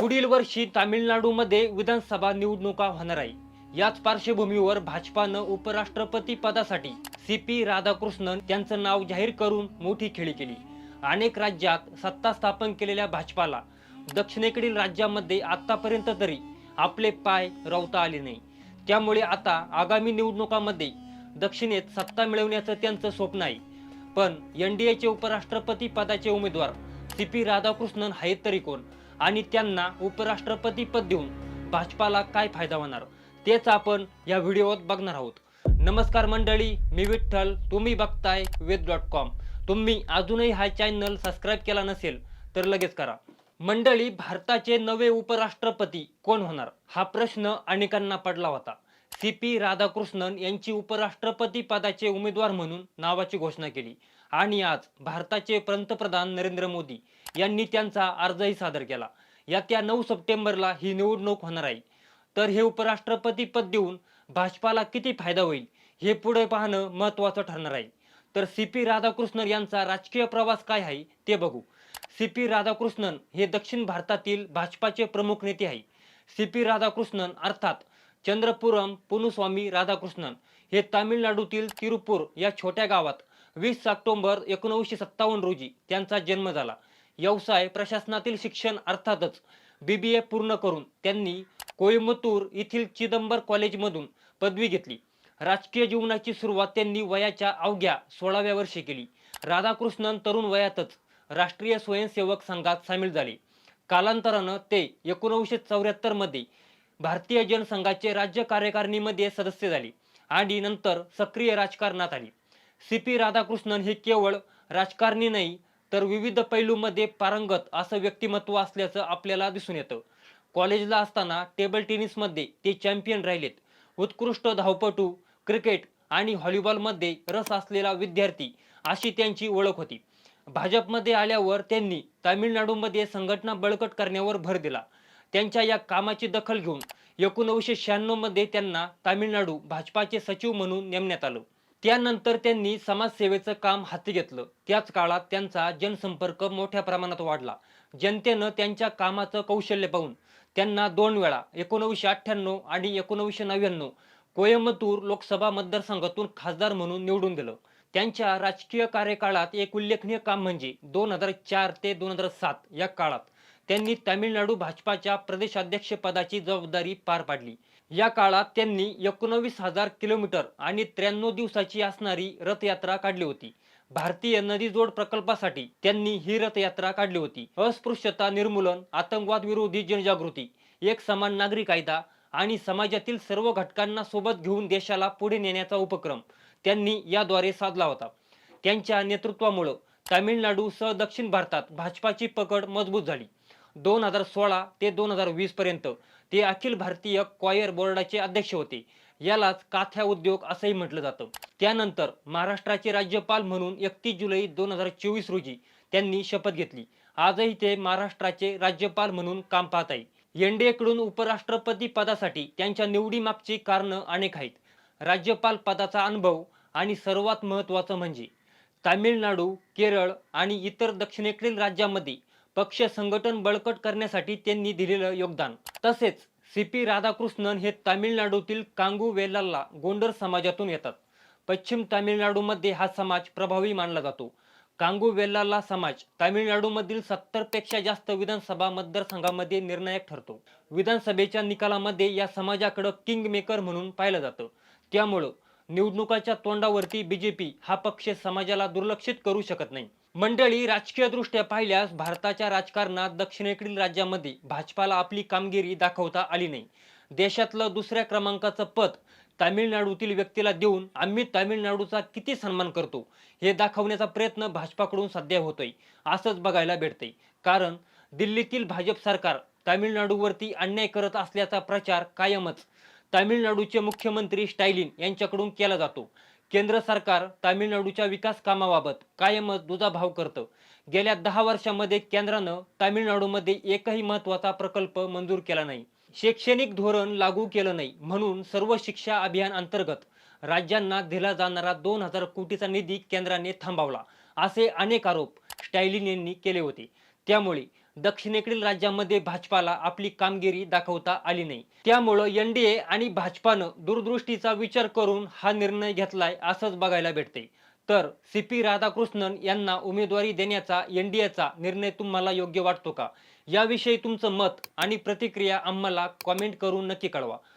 पुढील वर्षी तामिळनाडूमध्ये विधानसभा निवडणुका होणार आहे. याच पार्श्वभूमीवर भाजपानं उपराष्ट्रपती पदासाठी सी पी राधाकृष्णन त्यांचं नाव जाहीर करून मोठी खेळी केली. अनेक राज्यात सत्ता स्थापन केलेल्या भाजपाला दक्षिणेकडील राज्यामध्ये आतापर्यंत तरी आपले पाय रवता आले नाही. त्यामुळे आता आगामी निवडणुकामध्ये दक्षिणेत सत्ता मिळवण्याचं त्यांचं स्वप्न आहे. पण एन डी एचे उपराष्ट्रपती पदाचे उमेदवार सी पी राधाकृष्णन आहेत तरी कोण? आणि त्यांना उपराष्ट्रपती पद देऊन भाजपाला काय फायदा होणार? तेच आपण या व्हिडिओत बघणार आहोत. नमस्कार मंडळी मी विठ्ठल तुम्ही बघताय वेद डॉट कॉम. तुम्ही अजूनही हा चॅनल सबस्क्राईब केला नसेल तर लगेच करा. मंडळी भारताचे नवे उपराष्ट्रपती कोण होणार? हा प्रश्न अनेकांना पडला होता. सी पी राधाकृष्णन यांची उपराष्ट्रपती पदाचे उमेदवार म्हणून नावाची घोषणा केली. आणि आज भारताचे पंतप्रधान नरेंद्र मोदी यांनी त्यांचा अर्जही सादर केला. येत्या नऊ सप्टेंबरला ही निवडणूक होणार आहे. तर हे उपराष्ट्रपती पद देऊन भाजपाला किती फायदा होईल हे पुढे पाहणं महत्त्वाचं ठरणार आहे. तर सी पी राधाकृष्णन यांचा राजकीय प्रवास काय आहे ते बघू. सी पी राधाकृष्णन हे दक्षिण भारतातील भाजपाचे प्रमुख नेते आहे. सी पी राधाकृष्णन अर्थात चंद्रपुरम पुनुस्वामी राधाकृष्णन हे तामिळनाडूतील तिरुपूर या छोट्या गावात वीस ऑक्टोंबर एकोणीसशे सत्तावन्न रोजी त्यांचा जन्म झाला. व्यवसाय प्रशासनातील शिक्षण अर्थातच बी बी ए पूर्ण करून त्यांनी कोईमतूर येथील चिदंबर कॉलेजमधून पदवी घेतली. राजकीय जीवनाची सुरुवात त्यांनी वयाच्या अवघ्या सोळाव्या वर्षी केली. राधाकृष्णन तरुण वयातच राष्ट्रीय स्वयंसेवक संघात सामील झाले. कालांतरानं ते एकोणीसशे चौऱ्याहत्तरमध्ये भारतीय जनसंघाचे राज्य कार्यकारिणीमध्ये सदस्य झाले आणि नंतर सक्रिय राजकारणात आले. सी पी राधाकृष्णन हे केवळ राजकारणी नाही तर विविध पैलूमध्ये पारंगत असं व्यक्तिमत्व असल्याचं आपल्याला दिसून येतं. कॉलेजला असताना टेबल टेनिसमध्ये ते चॅम्पियन राहिलेत. उत्कृष्ट धावपटू क्रिकेट आणि व्हॉलीबॉलमध्ये रस असलेला विद्यार्थी अशी त्यांची ओळख होती. भाजपमध्ये आल्यावर त्यांनी तामिळनाडूमध्ये संघटना बळकट करण्यावर भर दिला. त्यांच्या या कामाची दखल घेऊन एकोणीसशे शहाण्णवमध्ये त्यांना तामिळनाडू भाजपाचे सचिव म्हणून नेमण्यात आलं. त्यानंतर त्यांनी समाजसेवेचं काम हाती घेतलं. त्याच काळात त्यांचा जनसंपर्क मोठ्या प्रमाणात वाढला. जनतेनं त्यांच्या कामाचं कौशल्य पाहून त्यांना दोन वेळा एकोणवीसशे अठ्ठ्याण्णव आणि एकोणवीसशे नव्याण्णव कोयंबतूर लोकसभा मतदारसंघातून खासदार म्हणून निवडून दिलं. त्यांच्या राजकीय कार्यकाळात एक उल्लेखनीय काम म्हणजे दोन हजार चार ते दोन हजार सात या काळात त्यांनी तामिळनाडू भाजपाच्या प्रदेशाध्यक्षपदाची जबाबदारी पार पाडली. या काळात त्यांनी एकोणवीस हजार किलोमीटर आणि त्र्याण्णव दिवसाची असणारी रथयात्रा काढली होती. भारतीय नदी जोड प्रकल्पासाठी त्यांनी ही रथयात्रा काढली होती. अस्पृश्यता निर्मूलन आतंकवाद विरोधी जनजागृती एक समान नागरी कायदा आणि समाजातील सर्व घटकांना सोबत घेऊन देशाला पुढे नेण्याचा उपक्रम त्यांनी याद्वारे साधला होता. त्यांच्या नेतृत्वामुळं तामिळनाडू सह दक्षिण भारतात भाजपाची पकड मजबूत झाली. दोन हजार सोळा ते दोन हजार वीस पर्यंत ते अखिल भारतीय क्वायर बोर्डाचे अध्यक्ष होते. यालाच काथ्या उद्योग असंही म्हटलं जातं. त्यानंतर महाराष्ट्राचे राज्यपाल म्हणून एकतीस जुलै दोन हजार चोवीस रोजी त्यांनी शपथ घेतली. आजही ते महाराष्ट्राचे राज्यपाल म्हणून काम पाहत आहे. एनडीएकडून उपराष्ट्रपती पदासाठी त्यांच्या निवडीमागची कारणं अनेक आहेत. राज्यपाल पदाचा अनुभव आणि सर्वात महत्त्वाचं म्हणजे तामिळनाडू केरळ आणि इतर दक्षिणेकडील राज्यामध्ये पक्ष संघटन बळकट करण्यासाठी त्यांनी दिलेलं योगदान. तसेच सी पी राधाकृष्णन हे तामिळनाडूतील कांगू वेल्लाला गोंडर समाजातून येतात. पश्चिम तामिळनाडूमध्ये हा समाज प्रभावी मानला जातो. कांगू वेल्लाला समाज तामिळनाडूमधील सत्तरपेक्षा जास्त विधानसभा मतदारसंघामध्ये निर्णायक ठरतो. विधानसभेच्या निकालामध्ये या समाजाकडं किंग मेकर म्हणून पाहिलं जातं. त्यामुळं निवडणुकाच्या तोंडावरती बीजेपी हा पक्ष समाजाला दुर्लक्षित करू शकत नाही. मंडळी राजकीय दृष्ट्या पाहिल्यास भारताच्या राजकारणात दक्षिणेकडील राज्यामध्ये भाजपाला आपली कामगिरी दाखवता आली नाही. देशातलं दुसऱ्या क्रमांकाचं पद तामिळनाडूतील व्यक्तीला देऊन आम्ही तामिळनाडूचा किती सन्मान करतो हे दाखवण्याचा प्रयत्न भाजपाकडून सध्या होतोय असंच बघायला भेटतंय. कारण दिल्लीतील भाजप सरकार तामिळनाडूवरती अन्याय करत असल्याचा प्रचार कायमच तामिळनाडूचे मुख्यमंत्री स्टायलिन यांच्याकडून केला जातो. केंद्र सरकार तामिळनाडूच्या विकास कामाबाबत कायमच दुजाभाव करतं. गेल्या दहा वर्षामध्ये केंद्रानं तामिळनाडूमध्ये एकही महत्त्वाचा प्रकल्प मंजूर केला नाही. शैक्षणिक धोरण लागू केलं नाही म्हणून सर्व शिक्षा अभियान अंतर्गत राज्यांना दिला जाणारा दोन हजार कोटीचा निधी केंद्राने थांबवला असे अनेक आरोप स्टायलिन यांनी केले होते. त्यामुळे दक्षिणेकडील राज्यामध्ये भाजपाला आपली कामगिरी दाखवता आली नाही. त्यामुळं एनडीए आणि भाजपानं दूरदृष्टीचा विचार करून हा निर्णय घेतलाय असंच बघायला भेटते तर सी पी राधाकृष्णन यांना उमेदवारी देण्याचा एनडीएचा निर्णय तुम्हाला योग्य वाटतो का? याविषयी तुमचं मत आणि प्रतिक्रिया आम्हाला कॉमेंट करून नक्की कळवा.